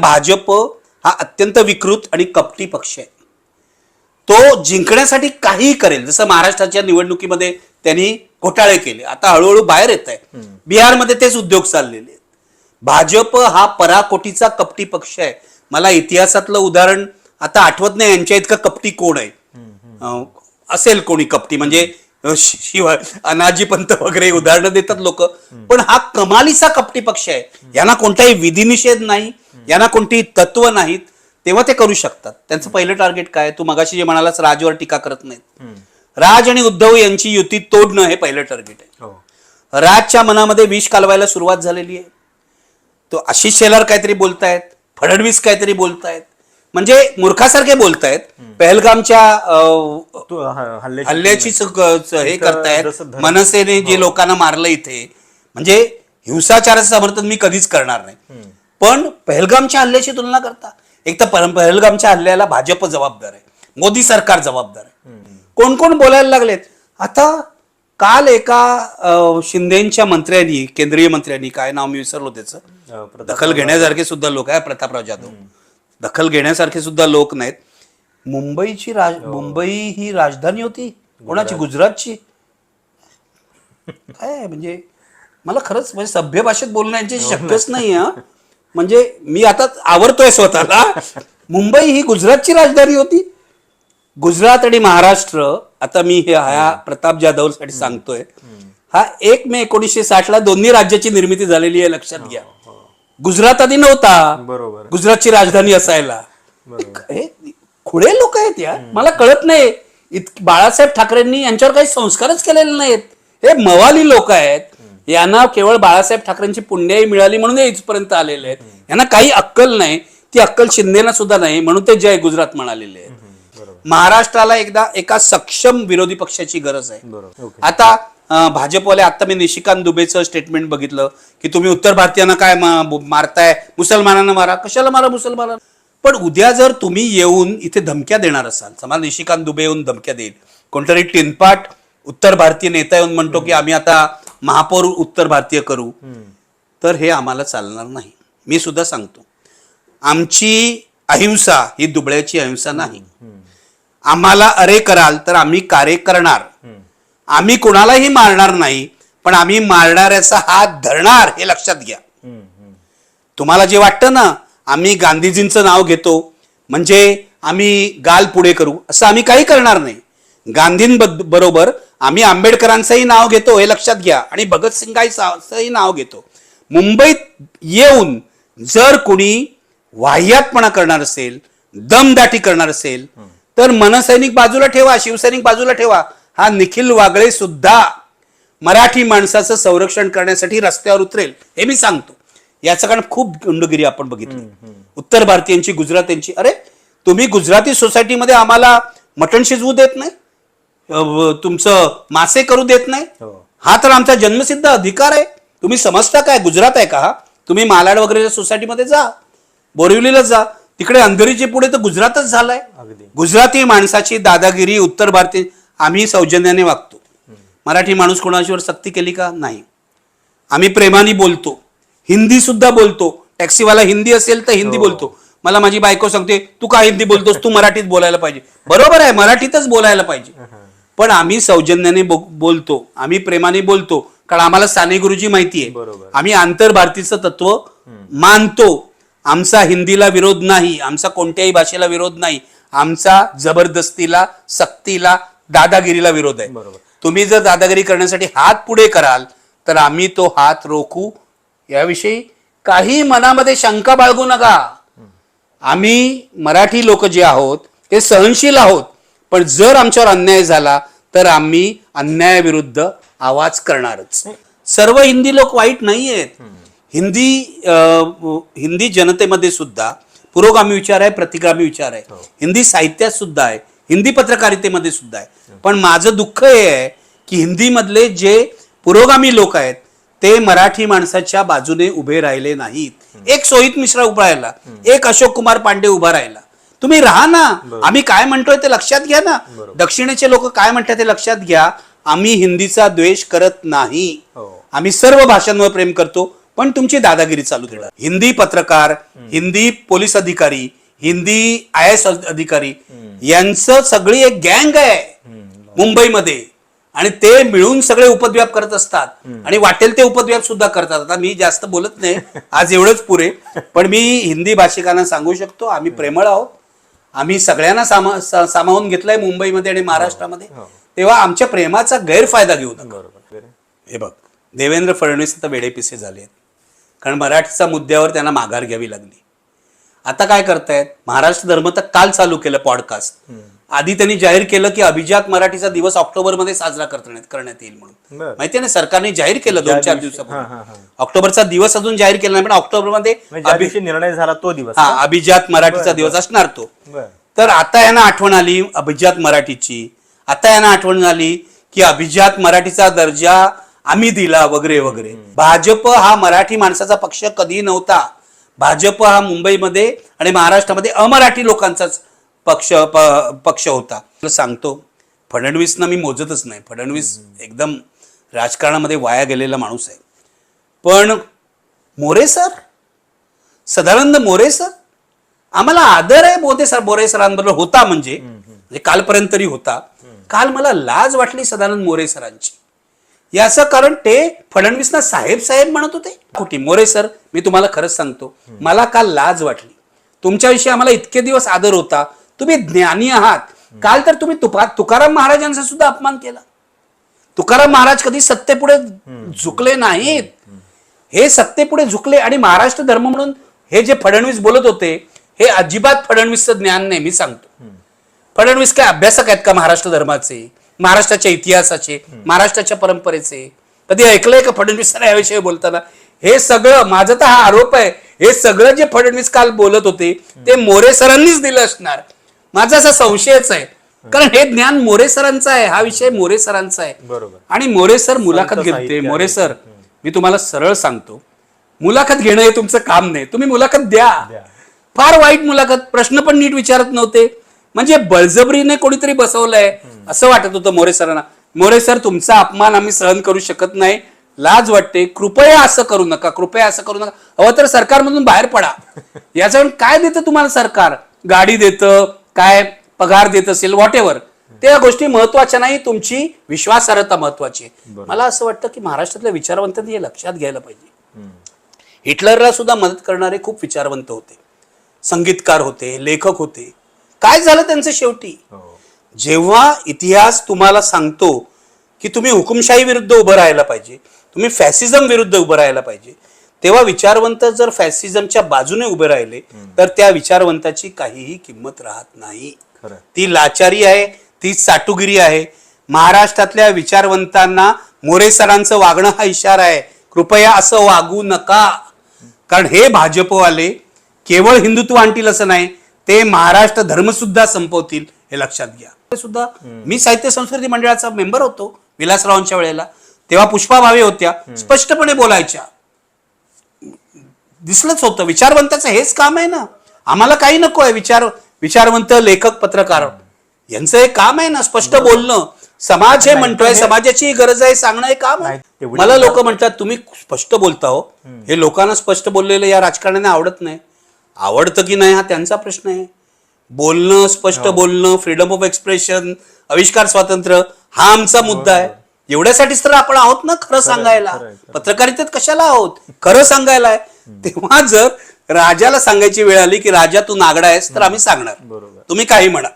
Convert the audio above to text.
भाजप हा अत्यंत विकृत आणि कपटी पक्ष आहे. तो जिंकण्यासाठी काहीही करेल जसं महाराष्ट्राच्या निवडणुकीमध्ये त्यांनी घोटाळे केले. आता हळूहळू बाहेर येत आहे बिहारमध्ये तेच उद्योग चाललेले आहेत. भाजप हा पराकोटीचा कपटी पक्ष आहे. मला इतिहासातलं उदाहरण आता आठवत नाही यांच्या इतकं कपटी कोण आहे. असेल कोणी कपटी म्हणजे शिवाय अनाजी पंत वगैरे उदाहरणं देतात लोक. पण हा कमालीचा कपटी पक्ष आहे. यांना कोणताही विधिनिषेध नाही. यांना कोणतीही तत्व नाहीत तेव्हा ते करू शकतात. त्यांचं पहिलं टार्गेट काय? तू मगाशी जे म्हणालास राजवर टीका करत नाहीत. राज आणि उद्धव यांची युती तोडणं हे पहिलं टार्गेट आहे. हो. राजच्या मनामध्ये विष कालवायला सुरुवात झालेली आहे. तो आशिष शेलार काहीतरी बोलतायत फडणवीस काहीतरी बोलतायत. म्हणजे मूर्खासारखे बोलतायत. पहलगामच्या ह- हल्ल्याची हे करतायत. मनसेने जे लोकांना मारलं इथे. म्हणजे हिंसाचाराचं समर्थन मी कधीच करणार नाही. पण पहलगामच्या हल्ल्याची तुलना करता. एक तर पहलगामच्या हल्ल्याला भाजप जबाबदार आहे. मोदी सरकार जबाबदार आहे. कोण कोण बोलायला लागलेत? आता काल एका शिंदेच्या मंत्र्यांनी केंद्रीय मंत्र्यांनी काय नाव मी विसरलो त्याचं दखल घेण्यासारखे सुद्धा लोक आहे प्रतापराव जाधव. दखल घेण्यासारखे सुद्धा लोक नाहीत. मुंबईची राज मुंबई ही राजधानी होती? कोणाची? गुजरातची. काय म्हणजे मला खरंच म्हणजे सभ्य भाषेत बोलणं यांची शक्यच नाही हा. म्हणजे मी आता आवरतोय स्वतःला. मुंबई ही गुजरातची राजधानी होती. गुजरात आणि महाराष्ट्र आता मी हे ह्या प्रताप जाधवसाठी सांगतोय. हा एक मे एकोणीसशे साठ ला दोन्ही राज्याची निर्मिती झालेली आहे लक्षात घ्या. गुजरात आधी नव्हता. बरोबर. गुजरातची राजधानी असायला. हे खुडे लोक आहेत या मला कळत नाही. इत बाळासाहेब ठाकरेंनी यांच्यावर काही संस्कारच केलेले नाहीत. हे मवाली लोक आहेत. यांना केवळ बाळासाहेब ठाकरेंची पुण्याई मिळाली म्हणून इथपर्यंत आलेले आहेत. यांना काही अक्कल नाही ती अक्कल शिंदेना सुद्धा नाही म्हणून ते जय गुजरात म्हणालेले आहेत. महाराष्ट्राला एकदा एका सक्षम विरोधी पक्षाची गरज आहे. आता भाजपवाले आता मी निशिकांत दुबेचं स्टेटमेंट बघितलं की तुम्ही उत्तर भारतीयांना काय मारताय? मुसलमानांना मारा. कशाला मारा मुसलमानांना? पण उद्या जर तुम्ही येऊन इथे धमक्या देणार असाल समजा निशिकांत दुबे येऊन धमक्या देईल कोणतरी टिनपाट उत्तर भारतीय नेता येऊन म्हणतो की आम्ही आता महापौर उत्तर भारतीय करू तर हे आम्हाला चालणार नाही. मी सुद्धा सांगतो आमची अहिंसा ही दुबळ्याची अहिंसा नाही. आम्हाला अरे कराल तर आम्ही कार्य करणार. आम्ही कोणालाही मारणार नाही पण आम्ही मारणाऱ्याचा हात धरणार हे लक्षात घ्या. तुम्हाला जे वाटतं ना आम्ही गांधीजींचं नाव घेतो म्हणजे आम्ही गाल पुढे करू असं आम्ही काही करणार नाही. गांधींबरोबर आम्ही आंबेडकरांचंही नाव घेतो हे लक्षात घ्या. आणि भगतसिंगांचंही नाव घेतो. मुंबईत येऊन जर कुणी वाह्यातपणा करणार असेल दमदाटी करणार असेल तर मनसैनिक बाजूला ठेवा शिवसैनिक बाजूला ठेवा. हा निखिल वागळे सुद्धा मराठी माणसाचं संरक्षण करण्यासाठी रस्त्यावर उतरेल हे मी सांगतो. याचं कारण खूप गुंडगिरी आपण बघितली. उत्तर भारतीयांची गुजरात्यांची अरे तुम्ही गुजराती सोसायटीमध्ये आम्हाला मटण शिजवू देत नाही? तुमचं मासे करू देत नाही? हो. हा तर आमचा जन्मसिद्ध अधिकार आहे. तुम्ही समजता काय? गुजरात आहे का हा? तुम्ही मालाड वगैरे सोसायटीमध्ये जा. बोरिवलीला जा. तिकडे अंधेरीचे पुढे तर गुजरातच झालाय. गुजराती माणसाची दादागिरी उत्तर भारतीय आम्ही सौजन्याने वागतो. मराठी माणूस कोणाशीवर सक्ती केली का? नाही. आम्ही प्रेमाने बोलतो. हिंदी सुद्धा बोलतो. टॅक्सीवाला हिंदी असेल तर हिंदी बोलतो. मला माझी बायको सांगते तू का हिंदी बोलतोस? तू मराठीत बोलायला पाहिजे. बरोबर आहे मराठीतच बोलायला पाहिजे. पण आम्ही सौजन्याने बोलतो आम्ही प्रेमाने बोलतो कारण आम्हाला साने गुरुजी माहिती आहे बरोबर. आम्ही आंतर भारतीचं तत्व मानतो. आमचा हिंदीला विरोध नाही आमचा कोणत्याही भाषेला विरोध नाही आमचा जबरदस्तीला सक्तीला दादागिरीला विरोध आहे. बरोबर. तुम्ही जर दादागिरी करण्यासाठी हात पुढे कराल तर आम्ही तो हात रोखू. याविषयी काही मनामध्ये शंका बाळगू नका. आम्ही मराठी लोक जे आहोत ते सहनशील आहोत. पण जर आमच्यावर अन्याय झाला तर आम्ही अन्यायाविरुद्ध आवाज करणारच. सर्व हिंदी लोक वाईट नाही आहेत हिंदी हिंदी जनतेमध्ये सुद्धा पुरोगामी विचार आहे प्रतिगामी विचार आहे. हिंदी साहित्यात सुद्धा आहे हिंदी पत्रकारितेमध्ये सुद्धा आहे. पण माझं दुःख हे आहे की हिंदीमधले जे पुरोगामी लोक आहेत ते मराठी माणसाच्या बाजूने उभे राहिले नाहीत. एक सोहित मिश्रा उभा राहिला एक अशोक कुमार पांडे उभा राहिला. तुम्ही राहा ना. आम्ही काय म्हणतोय ते लक्षात घ्या ना. दक्षिणेचे लोक काय म्हणतात ते लक्षात घ्या. आम्ही हिंदीचा द्वेष करत नाही. हो. आम्ही सर्व भाषांवर प्रेम करतो पण तुमची दादागिरी चालू देणार हिंदी पत्रकार हिंदी पोलीस अधिकारी हिंदी आय एस अधिकारी यांचं सगळी एक गँग आहे मुंबईमध्ये. आणि ते मिळून सगळे उपद्व्याप करत असतात. आणि वाटेल ते उपद्व्याप सुद्धा करतात. आता मी जास्त बोलत नाही. आज एवढंच पुरे. पण मी हिंदी भाषिकांना सांगू शकतो आम्ही प्रेमळ आहोत. आम्ही सगळ्यांना सामा सा- सामावून घेतलंय मुंबईमध्ये आणि महाराष्ट्रामध्ये. तेव्हा आमच्या प्रेमाचा गैरफायदा घेऊ नका. हे बघ देवेंद्र फडणवीस आता वेडेपिसे झाले आहेत कारण मराठीच्या मुद्द्यावर त्यांना माघार घ्यावी लागली. आता काय करतायत? महाराष्ट्र धर्म तर काल चालू केलं पॉडकास्ट आधी त्यांनी जाहीर केलं की अभिजात मराठीचा दिवस ऑक्टोबरमध्ये साजरा करण्यात करण्यात येईल म्हणून. माहितीये ना सरकारने जाहीर केलं दोन चार दिवसापूर्वी. ऑक्टोबरचा दिवस अजून जाहीर केला नाही पण ऑक्टोबरमध्ये म्हणजे ज्या अभि- दिवशी निर्णय झाला तो दिवस हा अभिजात मराठीचा दिवस असणार तो. तर आता यांना आठवण आली अभिजात मराठीची. आता यांना आठवण झाली की अभिजात मराठीचा दर्जा आम्ही दिला वगैरे वगैरे. भाजप हा मराठी माणसाचा पक्ष कधी नव्हता. भाजप हा मुंबईमध्ये आणि महाराष्ट्रामध्ये अमराठी लोकांचाच पक्ष प- पक्ष होता. तुला सांगतो फडणवीसना मी मोजतच नाही. फडणवीस एकदम राजकारणामध्ये वाया गेलेला माणूस आहे. पण मोरे सर? सदानंद मोरे सर? आम्हाला आदर आहे मोदे सर मोरे सरांबरोबर होता म्हणजे. म्हणजे कालपर्यंत तरी होता. काल मला लाज वाटली सदानंद मोरे सरांची. याचं कारण ते फडणवीसना साहेब साहेब म्हणत होते. खोटी मोरे सर मी तुम्हाला खरंच सांगतो मला काल लाज वाटली. तुमच्याविषयी आम्हाला इतके दिवस आदर होता. तुम्ही ज्ञानी आहात. काल तर तुम्ही तुपा तुकाराम महाराजांचा सुद्धा अपमान केला. तुकाराम महाराज कधी सत्तेपुढे झुकले नाहीत. हे सत्तेपुढे झुकले आणि महाराष्ट्र धर्म म्हणून हे जे फडणवीस बोलत होते हे अजिबात फडणवीसचं ज्ञान नाही मी सांगतो. फडणवीस काय अभ्यासक आहेत का महाराष्ट्र धर्माचे? महाराष्ट्राच्या इतिहासाचे महाराष्ट्राच्या परंपरेचे. कधी ऐकलंय का फडणवीस सर याविषयी बोलताना? हे सगळं माझा तर हा आरोप आहे हे सगळं जे फडणवीस काल बोलत होते ते मोरे सरांनीच दिलं असणार. माझा असा संशयच आहे. कारण हे ज्ञान मोरे सरांचं आहे हा विषय मोरे सरांचा आहे. बरोबर. आणि मोरे सर मुलाखत घेते मोरे. सर मी तुम्हाला सरळ सांगतो. मुलाखत घेणं हे तुमचं काम नाही. तुम्ही मुलाखत द्या. फार वाईट मुलाखत प्रश्न पण नीट विचारत नव्हते. म्हणजे बळजबरीने कोणीतरी बसवलंय असं वाटत होतं मोरे सरांना. मोरे सर तुमचा अपमान आम्ही सहन करू शकत नाही. लाज वाटते. कृपया असं करू नका कृपया असं करू नका. हवं तर सरकारमधून बाहेर पडा. याच्यावर काय देतं तुम्हाला सरकार? गाडी देतं काय पगार देत असेल व्हॉट एव्हर त्या गोष्टी महत्त्वाच्या नाही तुमची विश्वासार्हता महत्वाची आहे. मला असं वाटतं की महाराष्ट्रातल्या विचारवंतांनी हे लक्षात घ्यायला पाहिजे. हिटलरला सुद्धा मदत करणारे खूप विचारवंत होते. संगीतकार होते लेखक होते. काय झालं त्यांचं शेवटी? हो. जेव्हा इतिहास तुम्हाला सांगतो की तुम्ही हुकुमशाही विरुद्ध उभं राहायला पाहिजे तुम्ही फॅसिझम विरुद्ध उभं राहायला पाहिजे तेव्हा विचारवंत जर फॅसिझमच्या बाजूने उभे राहिले तर त्या विचारवंताची काहीही किंमत राहत नाही. ती लाचारी आहे ती साटुगिरी आहे. महाराष्ट्रातल्या विचारवंतांना मोरे सरांचं वागणं हा इशारा आहे. कृपया असं वागू नका. कारण हे भाजपवाले केवळ हिंदुत्व आणतील असं नाही ते महाराष्ट्र धर्म सुद्धा संपवतील हे लक्षात घ्या. सुद्धा मी साहित्य संस्कृती मंडळाचा मेंबर होतो विलासरावांच्या वेळेला. तेव्हा पुष्पा भावे होत्या स्पष्टपणे बोलायच्या. दिसलंच होतं विचारवंताचं हेच काम आहे ना. आम्हाला काही नको आहे विचार विचारवंत लेखक पत्रकार. यांचं हे काम आहे ना स्पष्ट बोलणं. समाज हे म्हणतोय समाजाची गरज आहे सांगणं हे काम आहे. मला लोक म्हणतात तुम्ही स्पष्ट बोलता हो. हे लोकांना स्पष्ट बोललेलं या राजकारण्याने आवडत नाही. आवडतं की नाही हा त्यांचा प्रश्न आहे. बोलणं स्पष्ट हो. बोलणं फ्रीडम ऑफ एक्सप्रेशन आविष्कार स्वातंत्र्य हा आमचा मुद्दा आहे. एवढ्यासाठीच तर आपण आहोत ना खरं सांगायला. पत्रकारितेत कशाला आहोत? खरं सांगायला आहे. तेव्हा जर राजाला सांगायची वेळ आली की राजा तू नागडा आहेस तर आम्ही सांगणार. तुम्ही काही म्हणा.